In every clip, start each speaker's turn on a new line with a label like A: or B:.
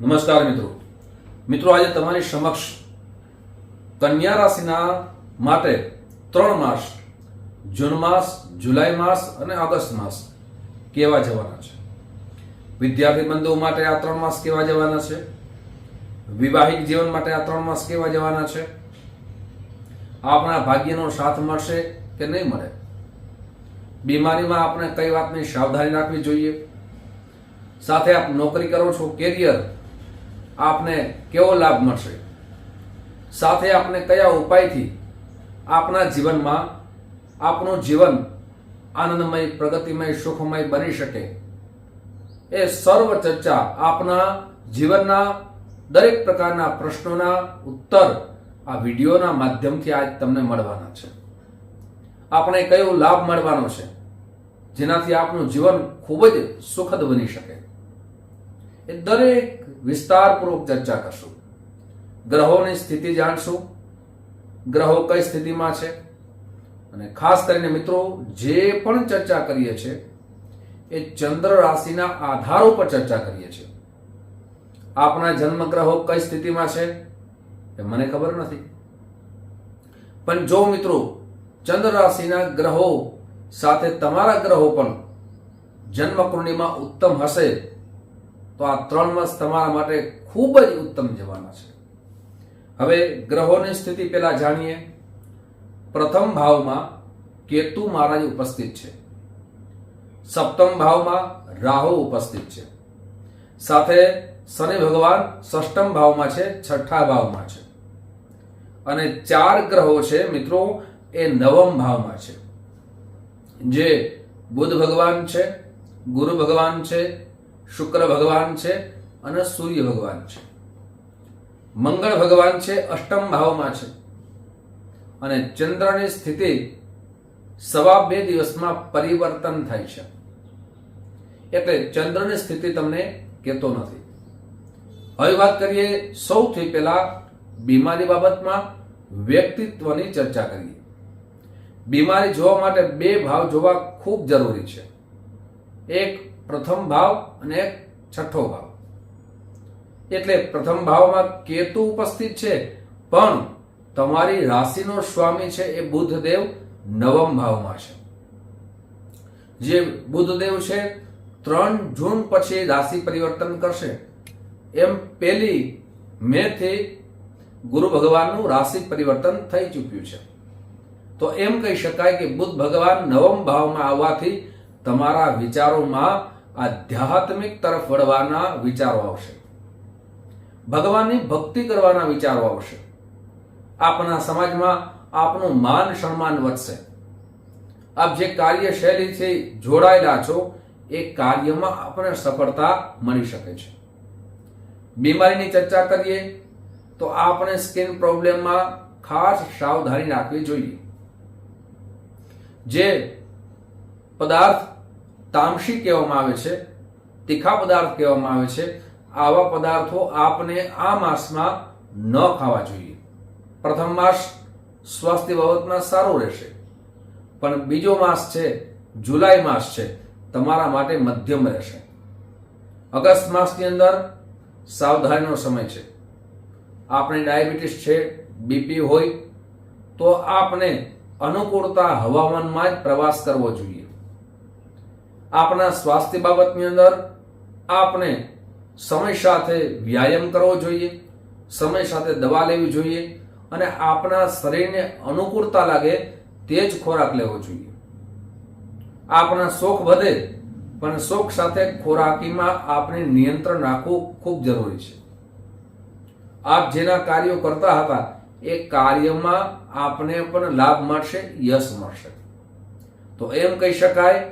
A: નમસ્કાર મિત્રો. મિત્રો, આજે તમારી સમક્ષ કન્યા રાશિના માટે ત્રણ માસ, જૂન માસ, જુલાઈ માસ અને ઓગસ્ટ માસ કેવા જવાના છે? વિદ્યાર્થી બંધુઓ માટે આ ત્રણ માસ કેવા જવાના છે? વિવાહિક જીવન માટે આ ત્રણ માસ કેવા જવાના છે? આપણા ભાગ્યનો સાથ મળશે કે નહીં મળે? બીમારીમાં આપણે કઈ વાતની સાવધાની રાખવી જોઈએ? સાથે આપ નોકરી કરો છો, કેરિયર આપને કેવો લાભ મળશે? સાથે આપને કયા ઉપાયથી આપના જીવનમાં આપણું જીવન આનંદમય, પ્રગતિમય, સુખમય બની શકે? એ સર્વ ચર્ચા આપના જીવનના દરેક પ્રકારના પ્રશ્નોના ઉત્તર આ વિડીયોના માધ્યમથી આજ તમને મળવાના છે. આપણે કયો લાભ મળવાનો છે? જેનાથી આપનું જીવન ખૂબ જ સુખદ બની શકે. એ દરેક વિસ્તારપૂર્વક ચર્ચા કરશું. ગ્રહોની સ્થિતિ જાણશું. ગ્રહો કઈ સ્થિતિમાં છે? અને ખાસ કરીને મિત્રો, જે પણ ચર્ચા કરીએ છીએ એ ચંદ્ર રાશિના આધાર ઉપર ચર્ચા કરીએ છીએ. આપણા જન્મ ગ્રહો કઈ સ્થિતિમાં છે? એ મને ખબર નથી. પણ જો મિત્રો, ચંદ્ર રાશિના ગ્રહો સાથે તમારા ગ્રહો પણ જન્મ કુંડળીમાં ઉત્તમ હશે તો આ ત્રણ માસ તમારા માટે ખૂબ જ ઉત્તમ જવાના છે. હવે ગ્રહોની સ્થિતિ પહેલા જાણીએ. પ્રથમ ભાવમાં કેતુ મહારાજ ઉપસ્થિત છે. સપ્તમ ભાવમાં રાહુ ઉપસ્થિત છે. સાથે શનિ ભગવાન ષષ્ઠમ ભાવમાં છે, છઠ્ઠા ભાવમાં છે. અને ચાર ગ્રહો છે મિત્રો, એ નવમ ભાવમાં છે. જે બુધ ભગવાન છે, ગુરુ ભગવાન છે શુક્ર ભગવાન છે અને સૂર્ય ભગવાન છે. મંગળ ભગવાન છે, અષ્ટમ ભાવમાં છે. અને ચંદ્રની સ્થિતિ સવા બે દિવસમાં પરિવર્તન થાય છે. એટલે ચંદ્રની સ્થિતિ તમને કહેતો નથી. હવે વાત કરીએ સૌથી પહેલા બીમારી બાબતમાં વ્યક્તિત્વની ચર્ચા કરીએ. બીમારી જોવા માટે બે ભાવ જોવા ખૂબ જરૂરી છે. એક પ્રથમ ભાવ અને એક છઠ્ઠો ભાવ. એટલે પ્રથમ ભાવમાં કેતુ ઉપસ્થિત છે, પણ તમારી રાશિનો સ્વામી છે એ બુધદેવ નવમ ભાવમાં છે. જે બુધદેવ છે, ત્રણ જૂન પછી રાશિ પરિવર્તન કરશે. એમ પહેલી મે થી ગુરુ ભગવાનનું રાશિ પરિવર્તન થઈ ચૂક્યું છે. તો એમ કહી શકાય કે બુદ્ધ ભગવાન નવમ ભાવમાં આવવાથી તમારા વિચારોમાં આધ્યાત્મિક તરફ વળવાના વિચારો આવશે. ભગવાનની ભક્તિ કરવાના વિચારો આવશે. આપના સમાજમાં આપનું માન સન્માન વધશે. આપ જે કાર્યશૈલીથી જોડાયેલા છો, એ કાર્યમાં આપણને સફળતા મળી શકે છે. બીમારીની ચર્ચા કરીએ, તો આપણે સ્કિન પ્રોબ્લેમમાં ખાસ સાવધાની રાખવી જોઈએ. જે પદાર્થ તામસી કહેવામાં આવે છે, તીખા પદાર્થ કહેવામાં આવે છે. આવા પદાર્થો આપને આ માસમાં ન ખાવા જોઈએ. પ્રથમ માસ સ્વાસ્થ્ય બાબતમાં સારું રહેશે. પણ બીજો માસ છે, જુલાઈ માસ છે, તમારા માટે મધ્યમ રહેશે. અગસ્ત માસની અંદર સાવધાનીનો સમય છે. આપણે ડાયાબિટીસ છે, બીપી હોય, તો આપણે અનુકૂળતા હવામાનમાં જ પ્રવાસ કરવો જોઈએ. આપણા સ્વાસ્થ્ય બાબતની અંદર આપણે સમય સાથે વ્યાયામ કરવો જોઈએ, સમય સાથે દવા લેવી જોઈએ અને આપણા શરીરને અનુકૂળતા લાગે તે જ ખોરાક લેવો જોઈએ. આપણા શોખ વધે, પણ શોખ સાથે ખોરાકીમાં આપણે નિયંત્રણ રાખવું ખૂબ જરૂરી છે. આપ જેના કાર્યો કરતા હતા, એ કાર્યમાં આપને પણ લાભ મળશે, યશ મળશે. તો એમ કહી શકાય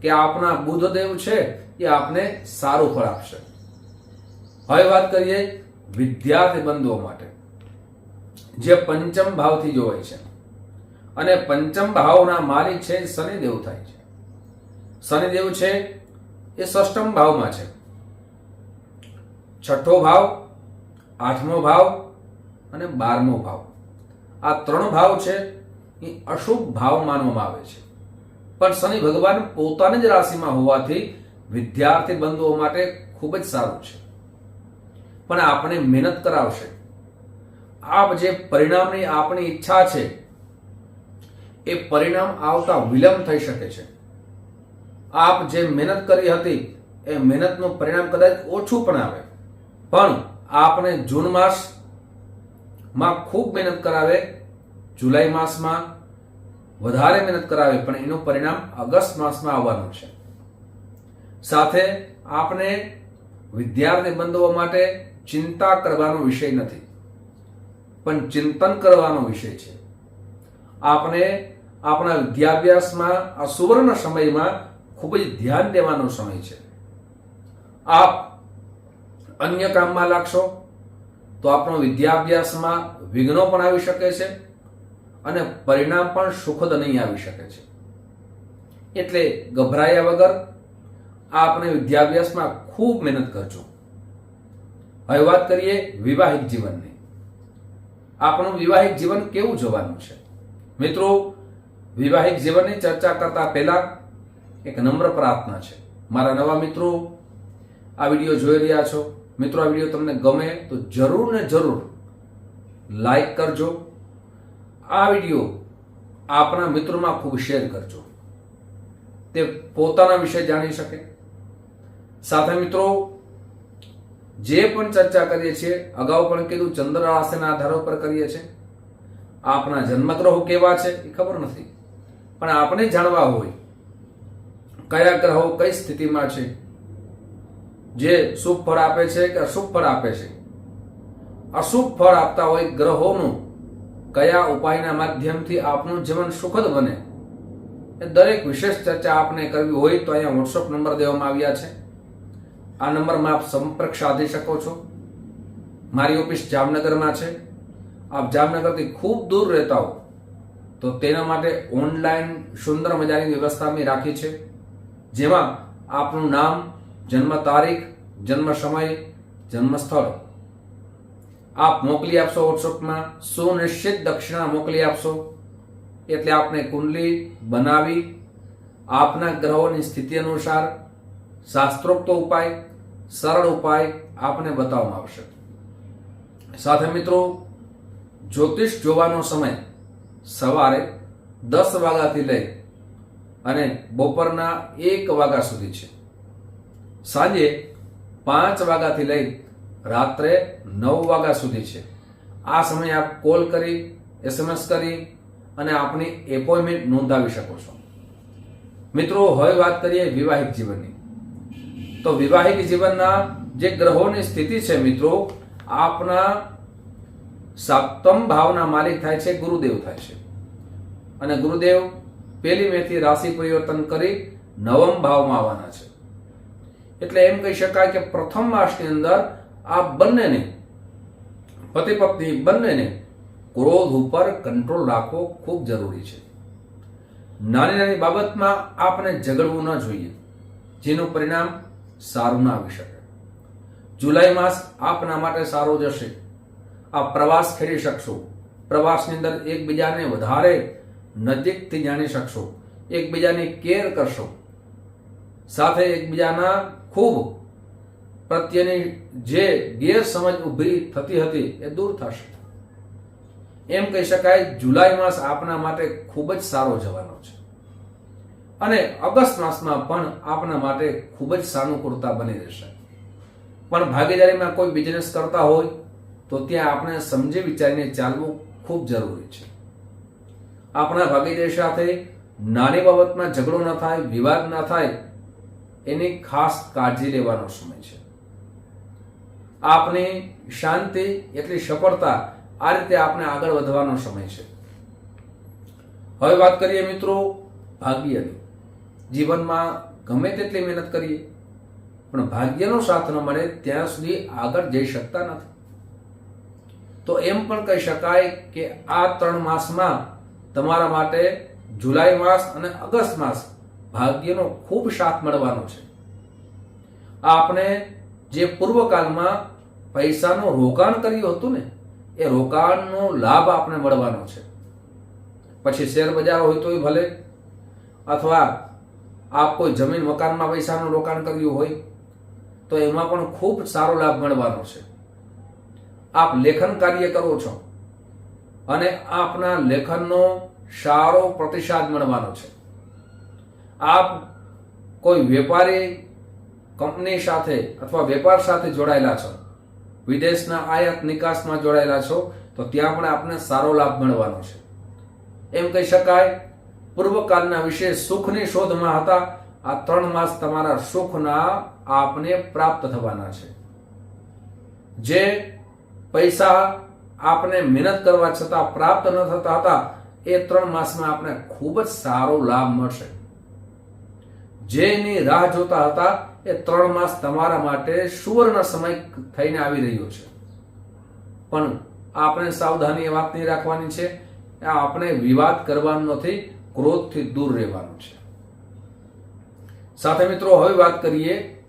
A: કે આપના બુધદેવ છે એ આપને સારું ફળ આપશે. હવે વાત કરીએ વિદ્યાર્થી બંધુઓ માટે. જે પંચમ ભાવથી જોવાય છે. અને પંચમ ભાવના માલિક છે શનિદેવ થાય છે. શનિદેવ છે એ ષષ્ટમ ભાવમાં છે. છઠ્ઠો ભાવ, આઠમો ભાવ અને બારમો ભાવ. આ ત્રણ ભાવ છે એ અશુભ ભાવ માનવામાં આવે છે. પણ શનિ ભગવાન પોતાની જ રાશિમાં હોવાથી વિદ્યાર્થી બંધુઓ માટે ખૂબ જ સારું છે. પણ આપણે મહેનત કરાવશે. આપ જે પરિણામની આપણી ઈચ્છા છે, એ પરિણામ આવતા વિલંબ થઈ શકે છે. આપ જે મહેનત કરી હતી, એ મહેનતનું પરિણામ કદાચ ઓછું પણ આવે. પણ આપણે જૂન માસમાં ખૂબ મહેનત કરાવે, જુલાઈ માસમાં વધારે મહેનત કરાવે, પણ એનું પરિણામ ઓગસ્ટ માસમાં આવવાનું છે. સાથે આપણે વિદ્યાર્થી બંધુઓ માટે ચિંતા કરવાનો વિષય નથી, પણ ચિંતન કરવાનો વિષય છે. આપણે આપણા વિદ્યાભ્યાસમાં આ સુવર્ણ સમયમાં ખૂબ જ ધ્યાન દેવાનો સમય છે. આપ અન્ય કામમાં લાગશો, તો આપણો વિદ્યાભ્યાસમાં વિઘ્નો પણ આવી શકે છે. અને પરિણામ પણ સુખદ નહીં આવી શકે છે. એટલે ગભરાયા વગર આપણે વિદ્યાભ્યાસમાં ખૂબ મહેનત કરજો. હવે વાત કરીએ વિવાહિક જીવનની. આપણું વિવાહિક જીવન કેવું જવાનું છે? મિત્રો વિવાહિક જીવનની ચર્ચા કરતા પહેલા એક નમ્ર પ્રાર્થના છે. મારા નવા મિત્રો, આ વીડિયો જોઈ રહ્યા છો. મિત્રો, આ વીડિયો તમને ગમે તો જરૂર ને જરૂર લાઈક કરજો. આ વીડિયો આપણા મિત્રોમાં ખૂબ શેર કરજો. તે પોતાના વિશે જાણી શકે. સાથે મિત્રો, જે પણ ચર્ચા કરીએ છીએ, અગાઉ પણ કીધું, ચંદ્ર રાશિના આધારો પર કરીએ છીએ. આપણા જન્મગ્રહો કેવા છે એ ખબર નથી. પણ આપણે જાણવા હોય કયા ગ્રહો કઈ સ્થિતિમાં છે, જે શુભ ફળ આપે છે કે અશુભ ફળ આપે છે. અશુભ ફળ આપતા હોય ગ્રહોનું કયા ઉપાયના માધ્યમથી આપનું જીવન સુખદ બને? એ દરેક વિશેષ ચર્ચા આપને કરવી હોય તો અહીંયા વોટ્સઅપ નંબર દેવામાં આવ્યા છે. આ નંબરમાં આપ સંપર્ક સાધી શકો છો. મારી ઓફિસ જામનગરમાં છે. આપ જામનગરથી ખૂબ દૂર રહેતા હો. તો તેના માટે ઓનલાઈન સુંદર મજાની વ્યવસ્થા મેં રાખી છે. જેમાં આપનું નામ, જન્મ તારીખ, જન્મ સમય, જન્મ સ્થળ આપ મોકલી આપશો વોટ્સઅપમાં સુનિશ્ચિત દક્ષિણા મોકલી આપશો. એટલે આપને કુંડલી બનાવી, આપના ગ્રહોની સ્થિતિ અનુસાર શાસ્ત્રોક્ત ઉપાય, સરળ ઉપાય આપને બતાવવામાં આવશે. સાથે મિત્રો, જ્યોતિષ જોવાનો સમય સવારે દસ વાગ્યાથી લઈ અને બપોરના એક વાગ્યા સુધી છે. સાંજે પાંચ વાગ્યાથી લઈ રાત્રે નવ વાગ્યા સુધી છે. આ સમયે આપ કોલ કરી એસએમએસ કરી અને આપની એપોઇન્ટમેન્ટ નોંધાવી શકો છો. મિત્રો, હવે વાત કરીએ વિવાહિક જીવનની. તો વિવાહિક જીવનના જે ગ્રહોની સ્થિતિ છે મિત્રો, આપના સપ્તમ ભાવના માલિક થાય છે, ગુરુદેવ થાય છે. અને ગુરુદેવ પેલી મેથી રાશિ પરિવર્તન કરી નવમ ભાવમાં આવવાના છે. એટલે એમ કહી શકાય કે પ્રથમ માસની અંદર આ બંનેને પતિ પત્ની બંનેને ક્રોધ ઉપર કંટ્રોલ રાખવો ખૂબ જરૂરી છે. નાની નાની બાબતમાં આપણે ઝઘડવું ન જોઈએ, જેનું પરિણામ સારું ના આવી શકે. જુલાઈ માસ આપના માટે સારો જશે. આપ પ્રવાસ ખેડી શકશો. પ્રવાસની અંદર એકબીજાને વધારે નજીકથી જાણી શકશો. એકબીજાની કેર કરશો. સાથે એકબીજાના ખૂબ પ્રત્યેની જે ગેરસમજ ઊભી થતી હતી એ દૂર થશે. એમ કહી શકાય, જુલાઈ માસ આપના માટે ખૂબ જ સારો જવાનો છે. અને ઓગસ્ટ માસમાં પણ આપના માટે ખૂબ જ સાનુકૂળતા બની રહેશે. પણ ભાગીદારીમાં કોઈ બિઝનેસ કરતા હોય, તો ત્યાં આપણે સમજી વિચારીને ચાલવું ખૂબ જરૂરી છે. આપણા ભાગીદારી સાથે નાની બાબતમાં ઝઘડો ન થાય, વિવાદ ન થાય, એની ખાસ કાળજી લેવાનો સમય છે. આપની શાંતિ એટલી સફળતા આ રીતે આપણે આગળ વધવાનો સમય છે. હવે વાત કરીએ મિત્રો ભાગ્યની. જીવનમાં ગમે તેટલી મહેનત કરીએ, પણ ભાગ્યનો સાથ ન મળે ત્યાં સુધી આગળ જઈ શકતા નથી. તો એમ પણ કહી શકાય કે આ ત્રણ માસમાં તમારા માટે જુલાઈ માસ અને અગસ્ટ માસ ભાગ્યનો ખૂબ સાથ મળવાનો છે. આપણે જે પૂર્વકાળમાં પૈસાનું રોકાણ કર્યું હતું ને, એ રોકાણનો લાભ આપણે મળવાનો છે. પછી શેર બજાર હોય તોય ભલે, અથવા આપ કોઈ જમીન મકાનમાં પૈસાનું રોકાણ કર્યું હોય, તો એમાં પણ ખૂબ સારો લાભ મળવાનો છે. આપ લેખન કાર્ય કરો છો, અને આપના લેખનનો સારો પ્રતિસાદ મળવાનો છે. આપ કોઈ વેપારી કંપની સાથે અથવા વેપાર સાથે જોડાયેલા છો. વિદેશના આયાત નિકાસમાં જોડાયેલા છો, તો ત્યાં પણ આપને સારો લાભ મળવાનો છે. એમ કહી શકાય, પૂર્વકાળના વિશે સુખની શોધમાં હતા, આ ત્રણ માસ તમારા સુખના આપને પ્રાપ્ત થવાના છે. જે પૈસા આપને મહેનત કરવા છતાં પ્રાપ્ત ન થતા હતા, એ ત્રણ માસમાં આપને ખૂબ જ સારો લાભ મળશે. જેની રાહ જોતા હતા એ ત્રણ માસ તમારા માટે સુવર્ણ સમય થઈને આવી રહ્યો છે. પણ આપણે સાવધાની એ વાતની રાખવાની છે. આપણે વિવાદ કરવાનો નથી, ક્રોધથી દૂર રહેવાનું છે. સાથે મિત્રો, હવે વાત કરીએ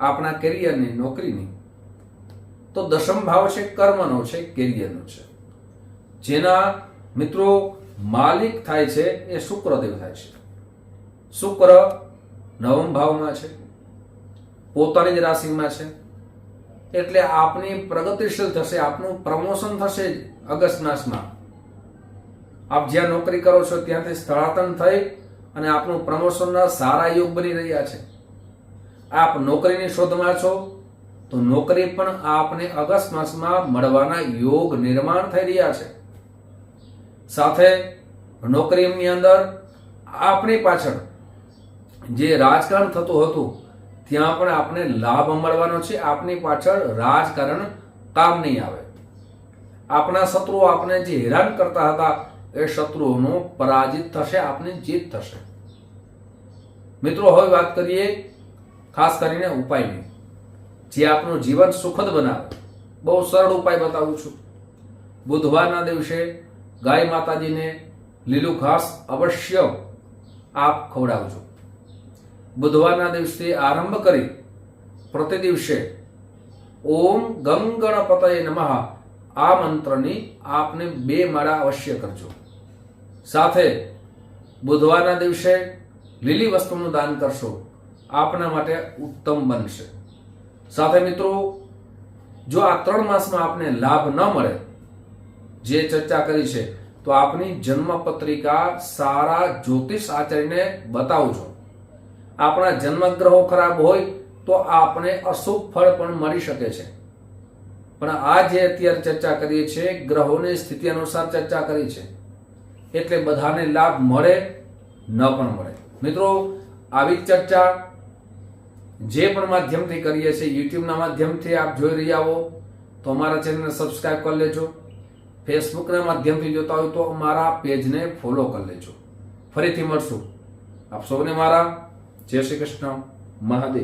A: આપણા કેરિયરની નોકરીની. તો દશમ ભાવ છે, કર્મનો છે, કેરિયરનો છે. જેના મિત્રો માલિક થાય છે એ શુક્રદેવ થાય છે. શુક્ર નવમ ભાવમાં છે. પોતાની જ રાશિમાં છે. એટલે આપની પ્રગતિશીલ થશે, આપનું પ્રમોશન થશે જ અગસ્ટ માસમાં. આપ જ્યાં નોકરી કરો છો ત્યાંથી સ્થળાંતર થઈ અને આપનું પ્રમોશનના સારા યોગ બની રહ્યા છે. આપ નોકરીની શોધમાં છો, તો નોકરી પણ આપને અગસ્ટ માસમાં મળવાના યોગ નિર્માણ થઈ રહ્યા છે. સાથે નોકરીની અંદર આપણી પાછળ જે રાજકારણ થતું હતું ત્યાં પણ આપણે લાભ મળવાનો છે. આપની પાછળ રાજકારણ કામ નહીં આવે. આપણા શત્રુઓ આપણે જે હેરાન કરતા હતા, એ શત્રુઓનો પરાજિત થશે, આપની જીત થશે. મિત્રો, હવે વાત કરીએ ખાસ કરીને ઉપાયની. જે આપનું જીવન સુખદ બનાવે. બહુ સરળ ઉપાય બતાવું છું. બુધવારના દિવસે ગાય માતાજીને લીલું ઘાસ અવશ્ય આપ ખવડાવજો. બુધવારના દિવસે આરંભ કરી પ્રતિ દિવસે ઓમ ગંગ ગણપતય નમઃ આ મંત્રની આપને બે માળા અવશ્ય કરજો. સાથે બુધવારના દિવસે લીલી વસ્તુનું દાન કરશો. આપના માટે ઉત્તમ બનશે. સાથે મિત્રો, જો આ ત્રણ માસમાં આપને લાભ ન મળે, જે ચર્ચા કરી છે, તો આપની જન્મ પત્રિકા સારા જ્યોતિષ આચાર્યને બતાવજો. આપણા જન્મગ્રહો ખરાબ હોય તો આપણે અશુભ ફળ પણ મળી શકે છે. પણ આ જે અત્યારે ચર્ચા કરીએ છીએ, ગ્રહોની સ્થિતિ અનુસાર ચર્ચા કરી છે. એટલે બધાને લાભ મળે, ન પણ મળે. મિત્રો, આવી ચર્ચા જે પણ માધ્યમથી કરીએ છીએ, યુટ્યુબના માધ્યમથી આપ જોઈ રહ્યા હો, તો અમારા ચેનલને સબસ્ક્રાઇબ કરી લેજો. ફેસબુકના માધ્યમથી જોતા હોય તો અમારા પેજને ફોલો કરી લેજો. ફરીથી મળશું. આપ સૌને મારા જય શ્રી કૃષ્ણ. મહાદેવ.